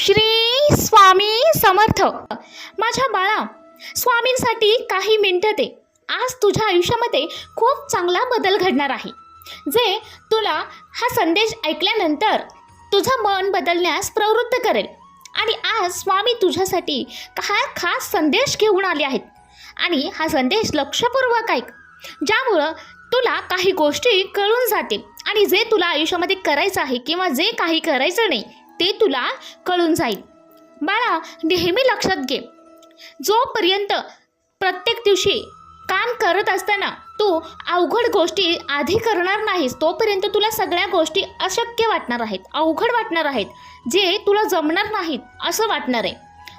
श्री स्वामी समर्थ. माझ्या बाळा स्वामींसाठी काही मिनटं दे. आज तुझ्या आयुष्यामध्ये खूप चांगला बदल घडणार आहे. जे तुला हा संदेश ऐकल्यानंतर तुझं मन बदलण्यास प्रवृत्त करेल. आणि आज स्वामी तुझ्यासाठी हा खास संदेश घेऊन आले आहेत. आणि हा संदेश लक्षपूर्वक ऐक. ज्यामुळं तुला काही गोष्टी कळून जातील. आणि जे तुला आयुष्यामध्ये करायचं आहे किंवा जे काही करायचं नाही ते तुला कळून जाईल. बाळा नेहमी लक्षात घे. जोपर्यंत प्रत्येक दिवशी काम करत असताना तू अवघड गोष्टी आधी करणार नाहीस तोपर्यंत तुला सगळ्या गोष्टी अशक्य वाटणार आहेत अवघड वाटणार आहेत जे तुला जमणार नाहीत असं वाटणार आहे.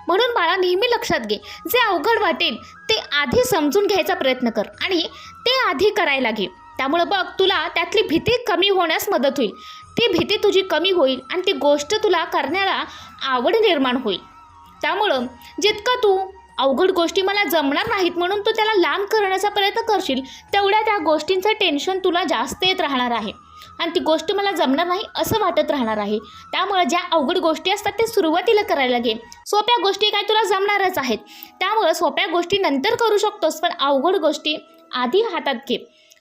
म्हणून बाळा नेहमी लक्षात घे. जे अवघड वाटेल ते आधी समजून घ्यायचा प्रयत्न कर आणि ते आधी करायला घे. त्यामुळं बघ तुला त्यातली भीती कमी होण्यास मदत होईल. ती भीती तुझी कमी होईल आणि ती गोष्ट तुला करण्याला आवड निर्माण होईल. त्यामुळं जितकं तू अवघड गोष्टी मला जमणार नाहीत म्हणून तू त्याला लांब करण्याचा प्रयत्न करशील तेवढ्या त्या गोष्टींचं टेन्शन तुला जास्त येत राहणार आहे. आणि ती गोष्ट मला जमणार नाही असं वाटत राहणार आहे. त्यामुळं ज्या अवघड गोष्टी असतात ते सुरुवातीला करायला घे. सोप्या गोष्टी काय तुला जमणारच आहेत. त्यामुळं सोप्या गोष्टी नंतर करू शकतोस पण अवघड गोष्टी आधी हातात घे.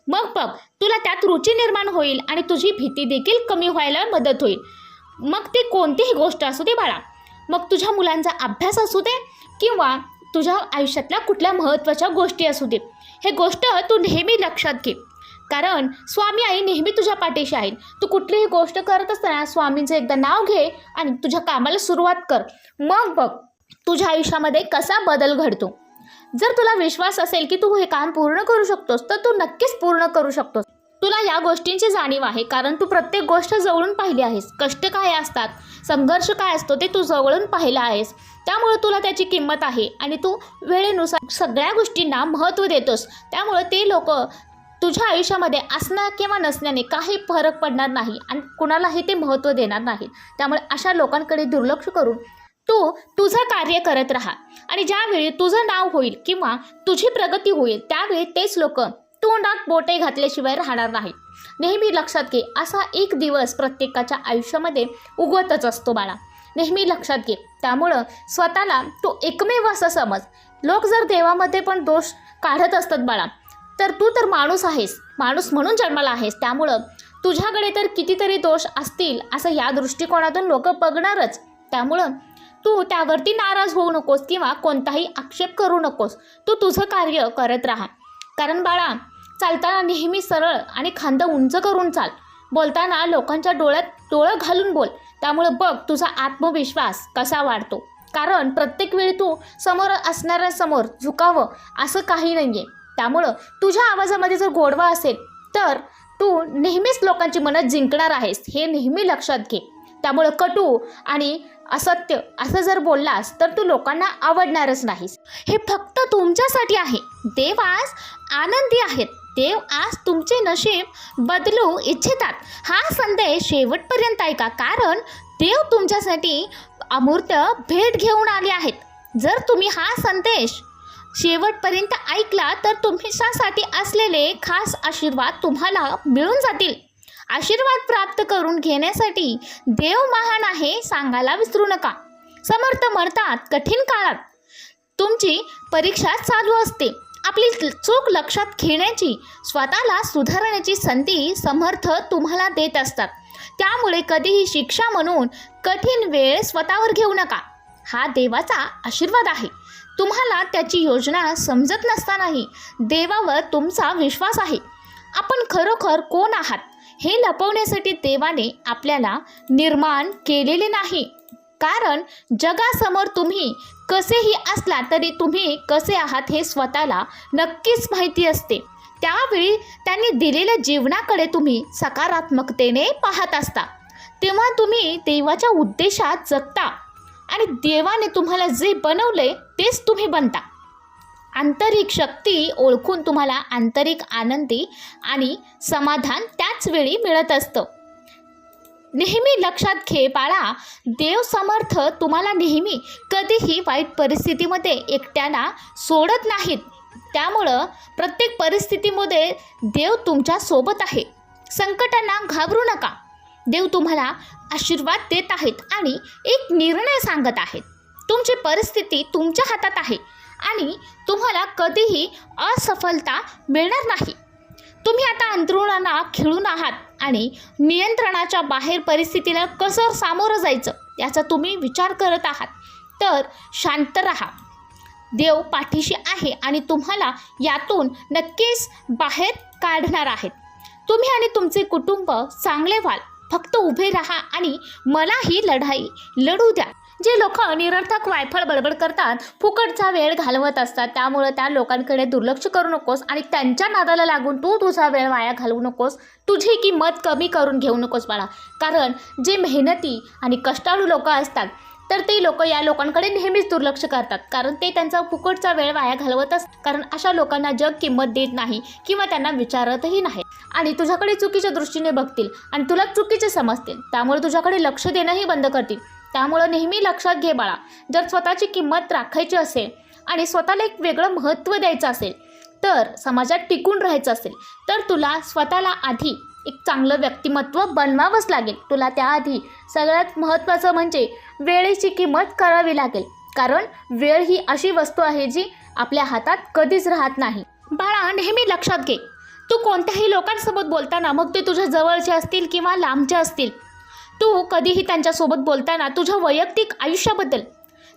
मग बघ तुला त्यात रुची निर्माण होईल आणि तुझी भीती देखील कमी व्हायला मदत होईल. मग ती कोणतीही गोष्ट असू दे बाळा. मग तुझ्या मुलांचा अभ्यास असू दे किंवा तुझ्या आयुष्यातल्या कुठल्या महत्त्वाच्या गोष्टी असू दे. हे गोष्ट तू नेहमी लक्षात घे. कारण स्वामी आई नेहमी तुझ्या पाठीशी आहेत. तू कुठलीही गोष्ट करत असताना स्वामींचं एकदा नाव घे आणि तुझ्या कामाला सुरुवात कर. मग बघ तुझ्या आयुष्यामध्ये कसा बदल घडतो. जर तुला विश्वास असेल की तू हे काम पूर्ण करू शकतोस तर तू नक्कीच पूर्ण करू शकतोस. तुला या गोष्टींची जाणीव आहे कारण तू प्रत्येक गोष्ट जवळून पाहिली आहेस. कष्ट काय असतात? संघर्ष काय असतो ते तू जवळून पाहिला आहेस. त्यामुळे तुला त्याची किंमत आहे आणि तू वेळेनुसार सगळ्या गोष्टींना महत्त्व देतोस. त्यामुळे ते लोक तुझ्या आयुष्यामध्ये असणं किंवा नसण्याने काही फरक पडणार नाही आणि कुणालाही ते महत्त्व देणार नाही. त्यामुळे अशा लोकांकडे दुर्लक्ष करून तू तुझं कार्य करत राहा. आणि ज्यावेळी तुझं नाव होईल किंवा तुझी प्रगती होईल त्यावेळी तेच लोक तोंडात बोटे घातल्याशिवाय राहणार नाहीत. नेहमी लक्षात घे असा एक दिवस प्रत्येकाच्या आयुष्यामध्ये उगवतच असतो बाळा. नेहमी लक्षात घे. त्यामुळं स्वतःला तू एकमेव असं समज. लोक जर देवामध्ये पण दोष काढत असतात बाळा तर तू तर माणूस आहेस. माणूस म्हणून जन्माला आहेस. त्यामुळं तुझ्याकडे तर कितीतरी दोष असतील असं या दृष्टिकोनातून लोक बघणारच. त्यामुळं तू त्यावरती नाराज होऊ नकोस किंवा कोणताही आक्षेप करू नकोस. तू तुझं कार्य करत राहा. कारण बाळा चालताना नेहमी सरळ आणि खांद उंच करून चाल. बोलताना लोकांच्या डोळ्यात डोळं घालून बोल. त्यामुळं बघ तुझा आत्मविश्वास कसा वाढतो. कारण प्रत्येक वेळी तू समोर असणाऱ्यासमोर झुकावं असं काही नाही आहे त्यामुळं तुझ्या आवाजामध्ये जर गोडवा असेल तर तू नेहमीच लोकांची मनं जिंकणार आहेस हे नेहमी लक्षात घे. त्यामुळं कटू आणि असत्य. असं जर बोललास तर तू लोकांना आवडणारच नाहीस. हे फक्त तुमच्यासाठी आहे. देव आज आनंदी आहेत. देव आज तुमचे नशीब बदलू इच्छितात. हा संदेश शेवटपर्यंत ऐका कारण देव तुमच्यासाठी अमूर्त भेट घेऊन आले आहेत. जर तुम्ही हा संदेश शेवटपर्यंत ऐकला तर तुमच्यासाठी असलेले खास आशीर्वाद तुम्हाला मिळून जातील. आशीर्वाद प्राप्त करून घेण्यासाठी देव महान आहे सांगायला विसरू नका. समर्थ मरतात कठीण काळात. तुमची परीक्षा चालू असते. आपली चूक लक्षात घेण्याची स्वतःला सुधारण्याची संधी समर्थ तुम्हाला देत असतात. त्यामुळे कधीही शिक्षा म्हणून कठीण वेळ स्वतःवर घेऊ नका. हा देवाचा आशीर्वाद आहे. तुम्हाला त्याची योजना समजत नसतानाही देवावर तुमचा विश्वास आहे. आपण खरोखर कोण आहात? हे लपवण्यासाठी देवाने आपल्याला निर्माण केलेले नाही. कारण जगासमोर तुम्ही कसेही असला तरी तुम्ही कसे आहात हे स्वतःला नक्कीच माहिती असते. त्यावेळी त्यांनी दिलेल्या जीवनाकडे तुम्ही सकारात्मकतेने पाहत असता. तेव्हा तुम्ही देवाच्या उद्देशात जगता आणि देवाने तुम्हाला जे बनवले तेच तुम्ही बनता. आंतरिक शक्ती ओळखून तुम्हाला आंतरिक आनंदी आणि समाधान त्याच वेळी मिळत असतं. नेहमी लक्षात घे बाळा देव समर्थ तुम्हाला नेहमी कधीही वाईट परिस्थितीमध्ये एकट्याला सोडत नाहीत. त्यामुळं प्रत्येक परिस्थितीमध्ये देव तुमच्यासोबत आहे. संकटांना घाबरू नका. देव तुम्हाला आशीर्वाद देत आहेत आणि एक निर्णय सांगत आहेत. तुमची परिस्थिती तुमच्या हातात आहे. आणि तुम्हाला कधीही असफलता मिळणार नाही. तुम्ही आता अंतरुणाला खिळून आहात आणि नियंत्रणाच्या बाहेर परिस्थितीला कसं सामोरं जायचं याचा तुम्ही विचार करत आहात. तर शांत राहा. देव पाठीशी आहे आणि तुम्हाला यातून नक्कीच बाहेर काढणार आहेत. तुम्ही आणि तुमचे कुटुंब चांगले व्हाल. फक्त उभे राहा आणि मला ही लढाई लढू द्या. जे लोक निरर्थक वायफळ बडबड करतात फुकटचा वेळ घालवत असतात. त्यामुळं त्या लोकांकडे दुर्लक्ष करू नकोस आणि त्यांच्या नादाला लागून तू तुझा वेळ वाया घालवू नकोस. तुझी किंमत कमी करून घेऊ नकोस बाळा. कारण जे मेहनती आणि कष्टाळू लोक असतात तर ते लोक या लोकांकडे नेहमीच दुर्लक्ष करतात. कारण ते त्यांचा फुकटचा वेळ वाया घालवत असतात कारण अशा लोकांना जग किंमत देत नाही किंवा त्यांना विचारतही नाही. आणि तुझ्याकडे चुकीच्या दृष्टीने बघतील आणि तुला चुकीचे समजतील. त्यामुळे तुझ्याकडे लक्ष देणंही बंद करतील. त्यामुळं नेहमी लक्षात घे बाळा. जर स्वतःची किंमत राखायची असेल आणि स्वतःला एक वेगळं महत्त्व द्यायचं असेल तर समाजात टिकून राहायचं असेल तर तुला स्वतःला आधी एक चांगलं व्यक्तिमत्व बनवावंच लागेल. तुला त्याआधी सगळ्यात महत्त्वाचं म्हणजे वेळेची किंमत करावी लागेल. कारण वेळ ही अशी वस्तू आहे जी आपल्या हातात कधीच राहत नाही. बाळा नेहमी लक्षात घे. तू कोणत्याही लोकांसोबत बोलताना मग ते तुझ्या जवळचे असतील किंवा लांबचे असतील. तू कधीही त्यांच्यासोबत बोलताना तुझ्या वैयक्तिक आयुष्याबद्दल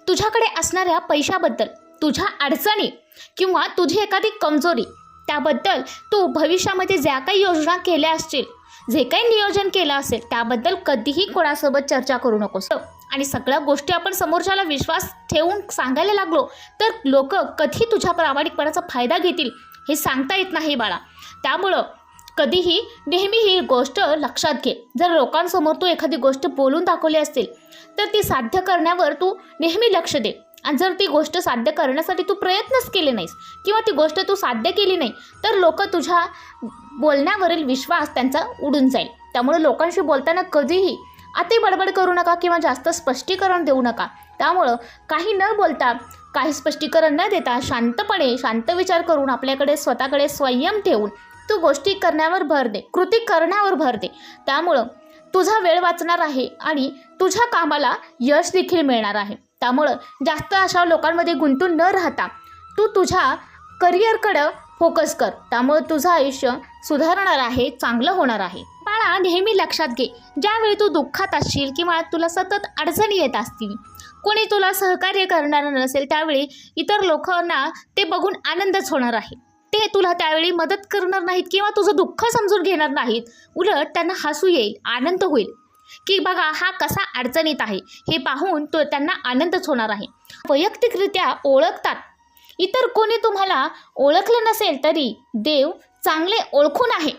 तुझ्याकडे असणाऱ्या पैशाबद्दल तुझ्या अडचणी किंवा तुझी एखादी कमजोरी त्याबद्दल तू भविष्यामध्ये ज्या काही योजना केल्या असतील जे काही नियोजन केलं असेल त्याबद्दल कधीही कोणासोबत चर्चा करू नकोस. आणि सगळ्या गोष्टी आपण समोरच्याला विश्वास ठेवून सांगायला लागलो तर लोक कधी तुझ्या प्रामाणिकपणाचा फायदा घेतील हे सांगता येत नाही बाळा. त्यामुळं कधीही नेहमी ही गोष्ट लक्षात घे. जर लोकांसमोर तू एखादी गोष्ट बोलून दाखवली असेल तर ती साध्य करण्यावर तू नेहमी लक्ष दे. आणि जर ती गोष्ट साध्य करण्यासाठी तू प्रयत्नच केले नाहीस किंवा ती गोष्ट तू साध्य केली नाही तर लोक तुझ्या बोलण्यावरील विश्वास त्यांचा उडून जाईल. त्यामुळे लोकांशी बोलताना कधीही अति बडबड करू नका किंवा जास्त स्पष्टीकरण देऊ नका. त्यामुळं काही न बोलता काही स्पष्टीकरण न देता शांतपणे शांत विचार करून आपल्याकडे स्वतःकडे संयम ठेवून तू गोष्टी करण्यावर भर दे कृती करण्यावर भर दे. त्यामुळं तुझा वेळ वाचणार आहे आणि तुझ्या कामाला यश देखील मिळणार आहे. त्यामुळं जास्त अशा लोकांमध्ये गुंतून न राहता तू तुझ्या करिअरकडं फोकस कर. त्यामुळे तुझं आयुष्य सुधारणार आहे चांगलं होणार आहे. बाळा नेहमी लक्षात घे. ज्यावेळी तू दुःखात असशील किंवा तुला सतत अडचणी येत असतील कोणी तुला सहकार्य करणारं नसेल त्यावेळी इतर लोकांना ते बघून आनंदच होणार आहे. ते तुला त्यावेळी मदत करणार नाहीत किंवा तुझं दुःख समजून घेणार नाहीत. उलट त्यांना हसू येईल आनंद होईल. की बघा हा कसा अडचणीत आहे हे पाहून तो त्यांना आनंदच होणार आहे. वैयक्तिकरित्या ओळखतात. इतर कोणी तुम्हाला ओळखलं नसेल तरी देव चांगले ओळखून आहे.